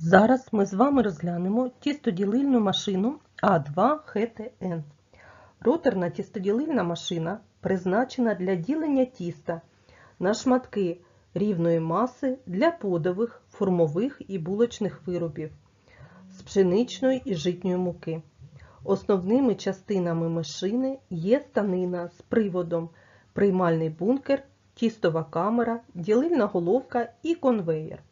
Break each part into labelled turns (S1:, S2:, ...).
S1: Зараз ми з вами розглянемо тістоділильну машину А2ХТН. Роторна тістоділильна машина призначена для ділення тіста на шматки рівної маси для подових, формових і булочних виробів з пшеничної і житньої муки. Основними частинами машини є станина з приводом, приймальний бункер, тістова камера, ділильна головка і конвеєр.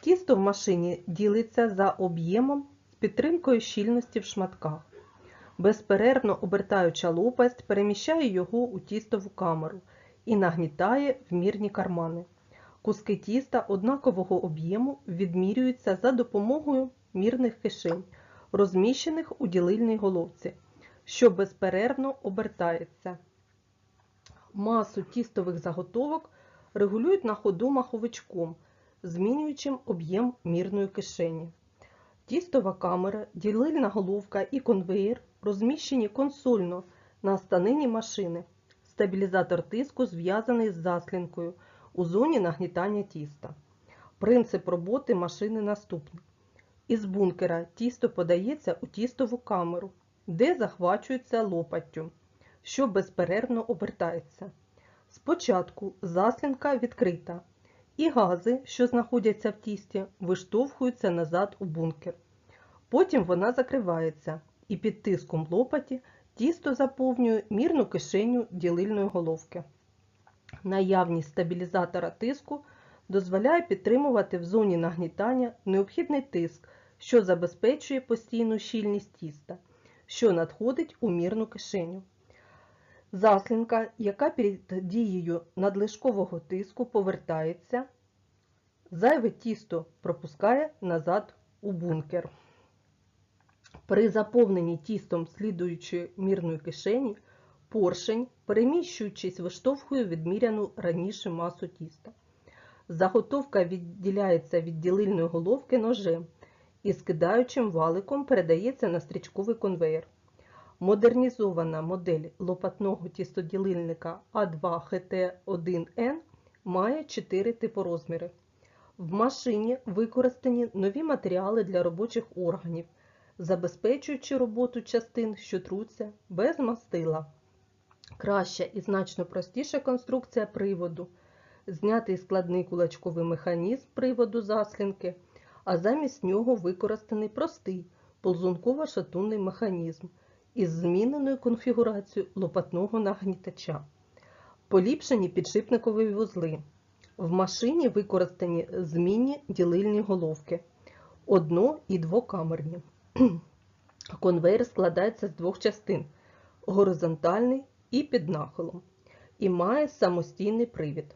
S1: Тісто в машині ділиться за об'ємом з підтримкою щільності в шматках. Безперервно обертаюча лопасть переміщає його у тістову камеру і нагнітає в мірні кармани. Куски тіста однакового об'єму відмірюються за допомогою мірних кишень, розміщених у ділильній головці, що безперервно обертається. Масу тістових заготовок регулюють на ходу маховичком, змінюючим об'єм мірної кишені. Тістова камера, ділильна головка і конвеєр розміщені консольно на станині машини. Стабілізатор тиску зв'язаний з заслінкою у зоні нагнітання тіста. Принцип роботи машини наступний. Із бункера тісто подається у тістову камеру, де захвачується лопаттю, що безперервно обертається. Спочатку заслінка відкрита, і гази, що знаходяться в тісті, виштовхуються назад у бункер. Потім вона закривається, і під тиском лопаті тісто заповнює мірну кишеню ділильної головки. Наявність стабілізатора тиску дозволяє підтримувати в зоні нагнітання необхідний тиск, що забезпечує постійну щільність тіста, що надходить у мірну кишеню. Заслінка, яка перед дією надлишкового тиску повертається, зайве тісто пропускає назад у бункер. При заповненні тістом слідуючої мірної кишені поршень, переміщуючись, виштовхує відміряну раніше масу тіста. Заготовка відділяється від ділильної головки ножем і скидаючим валиком передається на стрічковий конвейер. Модернізована модель лопатного тістоділильника А2ХТ1Н має 4 типорозміри. В машині використані нові матеріали для робочих органів, забезпечуючи роботу частин, що труться без мастила. Краща і значно простіша конструкція приводу, знятий складний кулачковий механізм приводу заслінки, а замість нього використаний простий ползунково-шатунний механізм із зміненою конфігурацією лопатного нагнітача. Поліпшені підшипникові вузли. В машині використані змінні ділильні головки, одно- і двокамерні. Конвейер складається з двох частин горизонтальний і під нахилом, і має самостійний привід.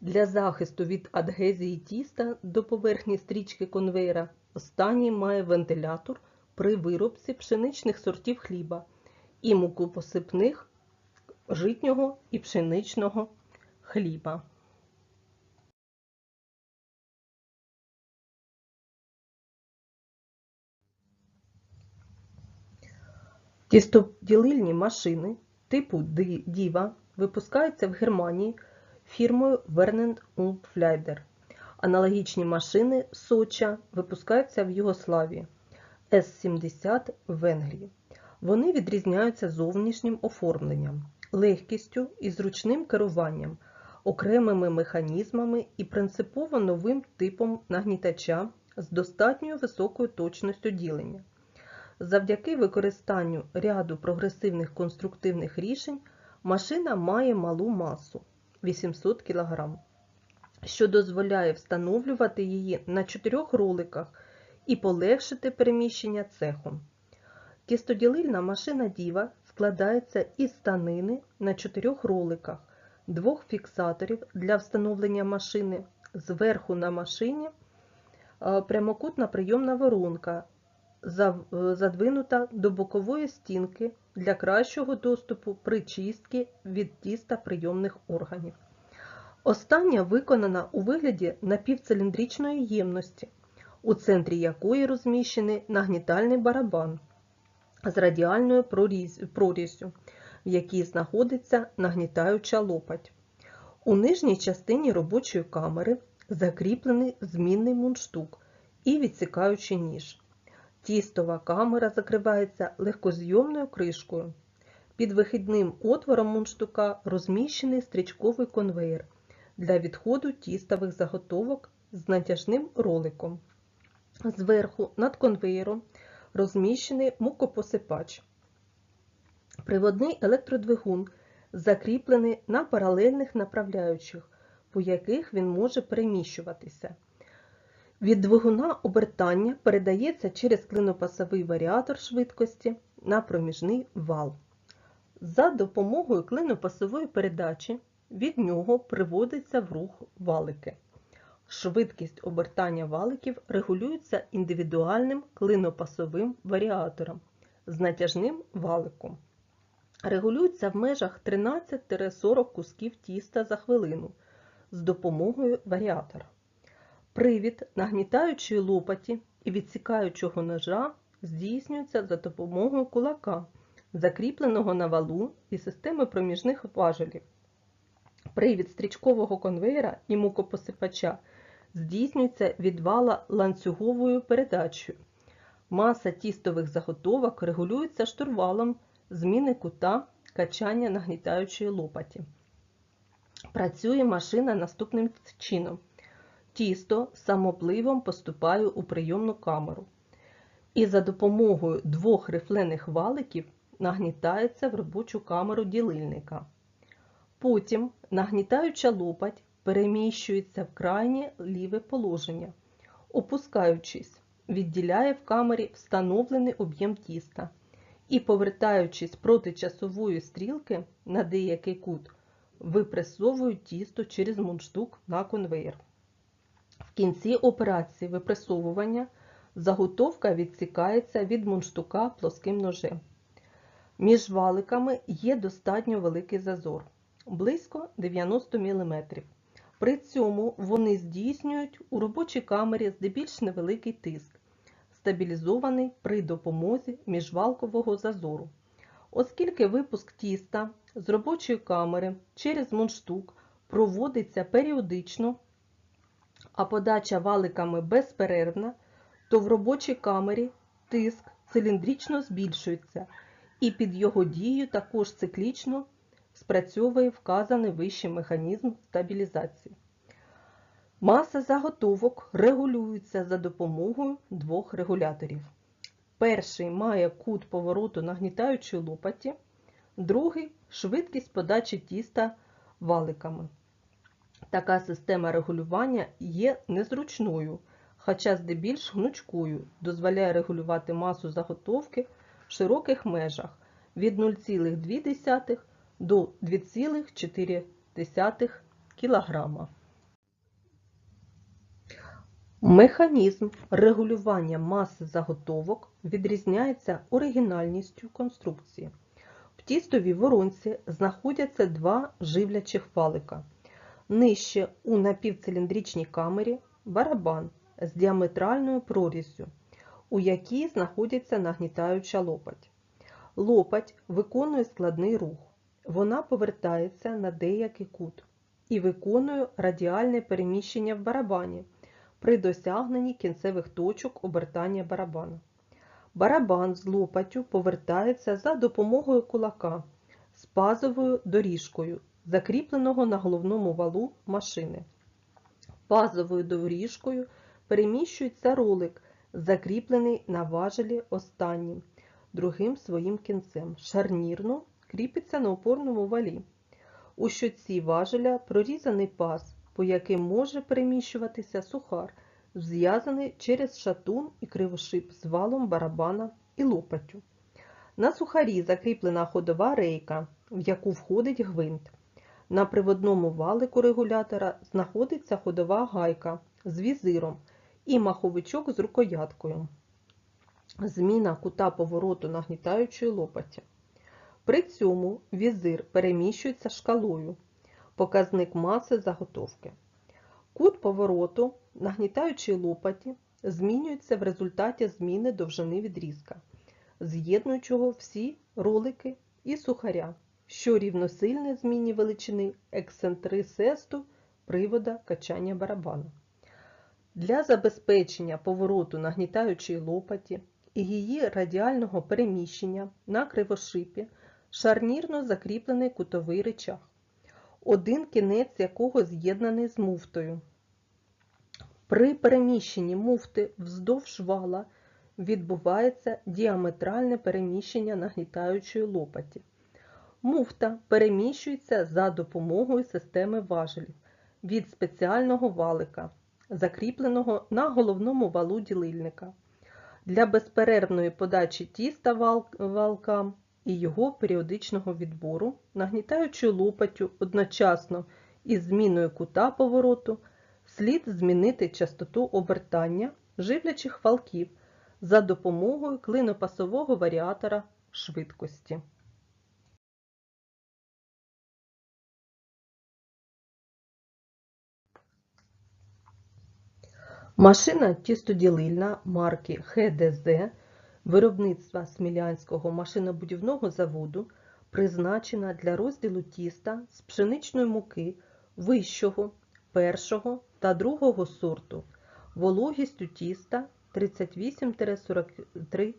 S1: Для захисту від адгезії тіста до поверхні стрічки конвейера останній має вентилятор при виробці пшеничних сортів хліба і мукопосипних житнього і пшеничного хліба. Тістоділильні машини типу Діва випускаються в Германії фірмою Werner und. Аналогічні машини Соча випускаються в Югославії. С-70 в Венгрії. Вони відрізняються зовнішнім оформленням, легкістю і зручним керуванням, окремими механізмами і принципово новим типом нагнітача з достатньою високою точністю ділення. Завдяки використанню ряду прогресивних конструктивних рішень машина має малу масу 800 кг, що дозволяє встановлювати її на чотирьох роликах і полегшити переміщення цехом. Тістоділильна машина Діва складається із станини на чотирьох роликах, двох фіксаторів для встановлення машини, зверху на машині прямокутна прийомна воронка, задвинута до бокової стінки для кращого доступу при чистці від тіста прийомних органів. Остання виконана у вигляді напівциліндричної ємності у центрі якої розміщений нагнітальний барабан з радіальною проріззю, в якій знаходиться нагнітаюча лопать. У нижній частині робочої камери закріплений змінний мундштук і відсікаючий ніж. Тістова камера закривається легкозйомною кришкою. Під вихідним отвором мундштука розміщений стрічковий конвейер для відходу тістових заготовок з натяжним роликом. Зверху над конвейером розміщений мукопосипач. Приводний електродвигун закріплений на паралельних направляючих, по яких він може переміщуватися. Від двигуна обертання передається через клинопасовий варіатор швидкості на проміжний вал. За допомогою клинопасової передачі від нього приводиться в рух валики. Швидкість обертання валиків регулюється індивідуальним клинопасовим варіатором з натяжним валиком. Регулюється в межах 13-40 кусків тіста за хвилину з допомогою варіатора. Привід нагнітаючої лопаті і відсікаючого ножа здійснюється за допомогою кулака, закріпленого на валу і системи проміжних важелів. Привід стрічкового конвейера і мукопосипача здійснюється від вала ланцюговою передачею. Маса тістових заготовок регулюється штурвалом зміни кута качання нагнітаючої лопаті. Працює машина наступним чином. Тісто самопливом поступає у прийомну камеру і за допомогою двох рифлених валиків нагнітається в робочу камеру ділильника. Потім нагнітаюча лопать переміщується в крайнє ліве положення, опускаючись, відділяє в камері встановлений об'єм тіста і, повертаючись проти часової стрілки на деякий кут, випресовують тісто через мундштук на конвейер. В кінці операції випресовування заготовка відсікається від мундштука плоским ножем. Між валиками є достатньо великий зазор близько 90 мм. При цьому вони здійснюють у робочій камері здебільш невеликий тиск, стабілізований при допомозі міжвалкового зазору. Оскільки випуск тіста з робочої камери через мундштук проводиться періодично, а подача валиками безперервна, то в робочій камері тиск циліндрично збільшується і під його дією також циклічно спрацьовує вказаний вищий механізм стабілізації. Маса заготовок регулюється за допомогою двох регуляторів. Перший має кут повороту нагнітаючої лопаті, другий швидкість подачі тіста валиками. Така система регулювання є незручною, хоча здебільш гнучкою, дозволяє регулювати масу заготовки в широких межах від 0,2 до 2,4 кг. Механізм регулювання маси заготовок відрізняється оригінальністю конструкції. В тістовій воронці знаходяться два живлячих валика. Нижче у напівциліндричній камері барабан з діаметральною проріззю, у якій знаходиться нагнітаюча лопать. Лопать виконує складний рух. Вона повертається на деякий кут і виконує радіальне переміщення в барабані при досягненні кінцевих точок обертання барабана. Барабан з лопаттю повертається за допомогою кулака з пазовою доріжкою, закріпленого на головному валу машини. Пазовою доріжкою переміщується ролик, закріплений на важелі останнім, другим своїм кінцем. Шарнірно кріпиться на опорному валі. У щоці важеля прорізаний паз, по яким може переміщуватися сухар, зв'язаний через шатун і кривошип з валом барабана і лопаттю. На сухарі закріплена ходова рейка, в яку входить гвинт. На приводному валику регулятора знаходиться ходова гайка з візиром і маховичок з рукояткою. Зміна кута повороту нагнітаючої лопаті. При цьому візир переміщується шкалою, показник маси заготовки. Кут повороту нагнітаючої лопаті змінюється в результаті зміни довжини відрізка, з'єднуючого всі ролики і сухаря, що рівносильне зміні величини ексцентрисесту привода качання барабану. Для забезпечення повороту нагнітаючої лопаті і її радіального переміщення на кривошипі шарнірно закріплений кутовий рычаг, один кінець якого з'єднаний з муфтою. При переміщенні муфти вздовж вала відбувається діаметральне переміщення нагнітаючої лопаті. Муфта переміщується за допомогою системи важелів від спеціального валика, закріпленого на головному валу ділильника, для безперервної подачі тіста вал- валкам і його періодичного відбору, нагнітаючою лопаттю одночасно із зміною кута повороту, слід змінити частоту обертання живлячих валків за допомогою клинопасового варіатора швидкості. Машина тістоділильна марки ХДЗ виробництва Смілянського машинобудівного заводу призначена для розділу тіста з пшеничної муки вищого, першого та другого сорту вологістю тіста 38-43%,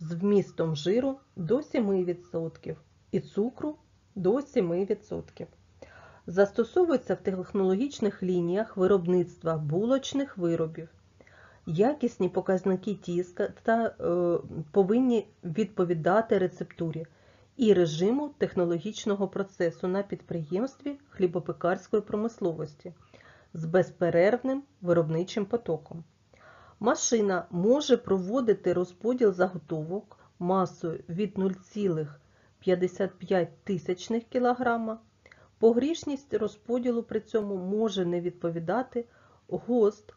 S1: з вмістом жиру до 7% і цукру до 7%. Застосовується в технологічних лініях виробництва булочних виробів. Якісні показники тіста та, е, повинні відповідати рецептурі і режиму технологічного процесу на підприємстві хлібопекарської промисловості з безперервним виробничим потоком. Машина може проводити розподіл заготовок масою від 0,55 кг. Погрішність розподілу при цьому може не відповідати ГОСТ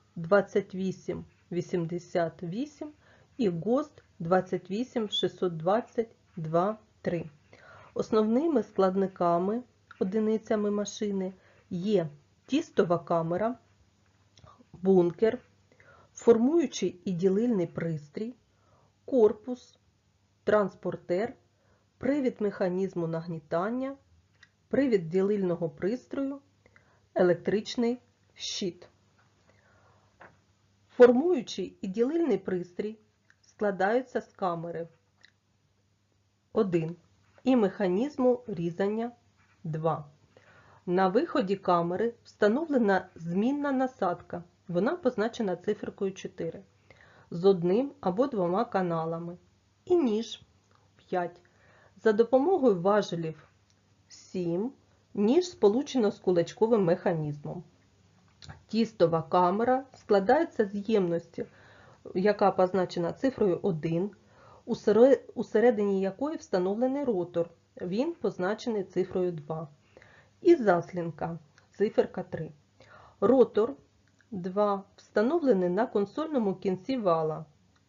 S1: 2888 і ГОСТ 28622.3. Основними складниками одиницями машини є тістова камера, бункер, формуючий і ділильний пристрій, корпус, транспортер, привід механізму нагнітання, привід ділильного пристрою, електричний щит. Формуючий і ділильний пристрій складаються з камери 1 і механізму різання 2. На виході камери встановлена змінна насадка, вона позначена циферкою 4, з одним або двома каналами, і ніж 5. За допомогою важелів 7, ніж сполучено з кулачковим механізмом. Тістова камера складається з ємності, яка позначена цифрою 1, усередині якої встановлений ротор, він позначений цифрою 2. І заслінка, циферка 3. Ротор 2 встановлений на консольному кінці вала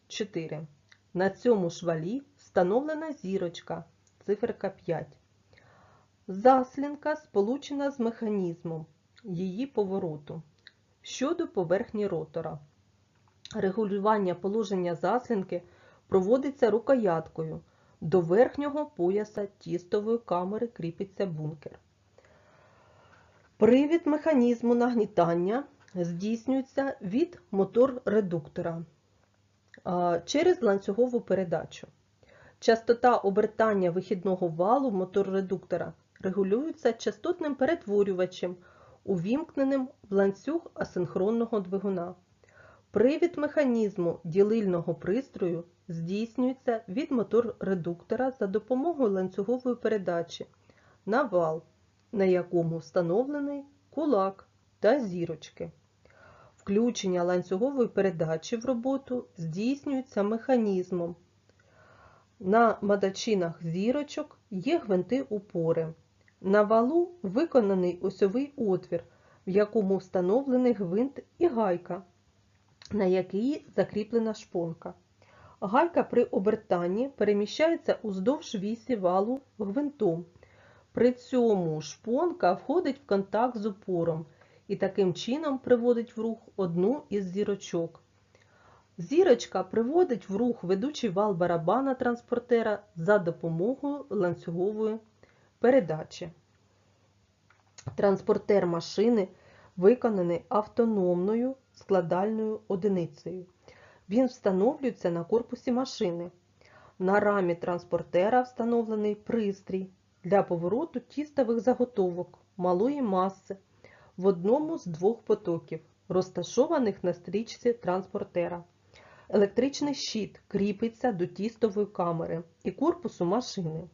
S1: 4. На цьому ж валі встановлена зірочка, циферка 5. Заслінка сполучена з механізмом її повороту. Щодо поверхні ротора. Регулювання положення заслінки проводиться рукояткою. До верхнього пояса тістової камери кріпиться бункер. Привід механізму нагнітання здійснюється від мотор-редуктора через ланцюгову передачу. Частота обертання вихідного валу мотор-редуктора регулюється частотним перетворювачем, увімкненим в ланцюг асинхронного двигуна. Привід механізму ділильного пристрою здійснюється від мотор-редуктора за допомогою ланцюгової передачі на вал, на якому встановлений кулак та зірочки. Включення ланцюгової передачі в роботу здійснюється механізмом. На мадачинах зірочок є гвинти упори. На валу виконаний осьовий отвір, в якому встановлений гвинт і гайка, на якій закріплена шпонка. Гайка при обертанні переміщається уздовж вісі валу гвинтом. При цьому шпонка входить в контакт з упором і таким чином приводить в рух одну із зірочок. Зірочка приводить в рух ведучий вал барабана транспортера за допомогою ланцюгової передачі. Транспортер машини виконаний автономною складальною одиницею. Він встановлюється на корпусі машини. На рамі транспортера встановлений пристрій для повороту тістових заготовок малої маси в одному з двох потоків, розташованих на стрічці транспортера. Електричний щит кріпиться до тістової камери і корпусу машини.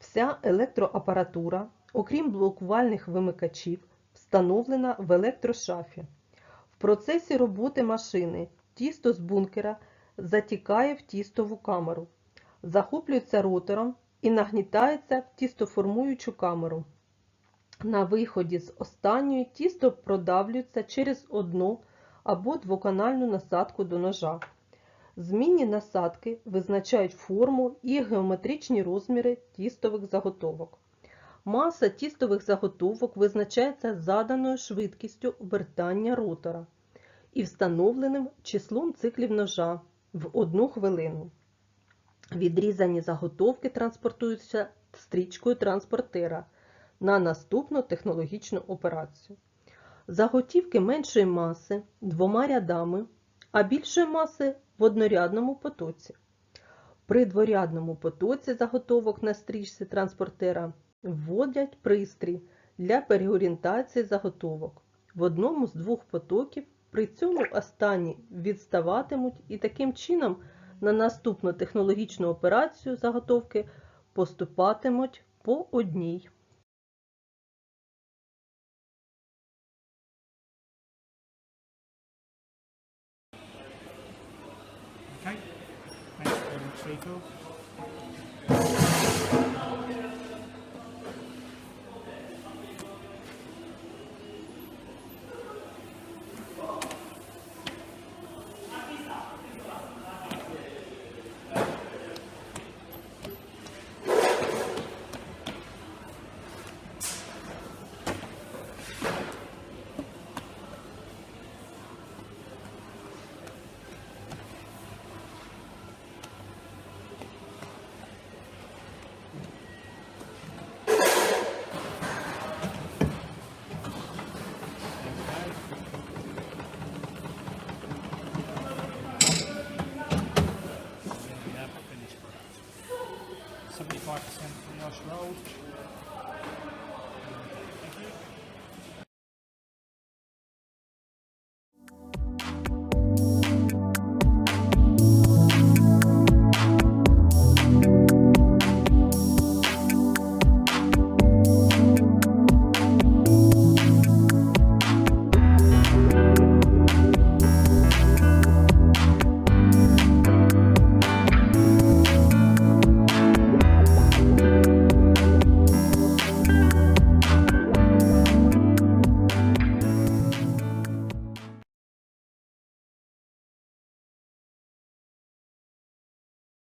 S1: Вся електроапаратура, окрім блокувальних вимикачів, встановлена в електрошафі. В процесі роботи машини тісто з бункера затікає в тістову камеру, захоплюється ротором і нагнітається в тістоформуючу камеру. На виході з останньої тісто продавлюється через одну або двоканальну насадку до ножа. Змінні насадки визначають форму і геометричні розміри тістових заготовок. Маса тістових заготовок визначається заданою швидкістю обертання ротора і встановленим числом циклів ножа в одну хвилину. Відрізані заготовки транспортуються стрічкою транспортера на наступну технологічну операцію. Заготівки меншої маси двома рядами, а більшої маси в однорядному потоці. При дворядному потоці заготовок на стрічці транспортера вводять пристрій для переорієнтації заготовок в одному з двох потоків, при цьому останні відставатимуть і таким чином на наступну технологічну операцію заготовки поступатимуть по одній.
S2: You.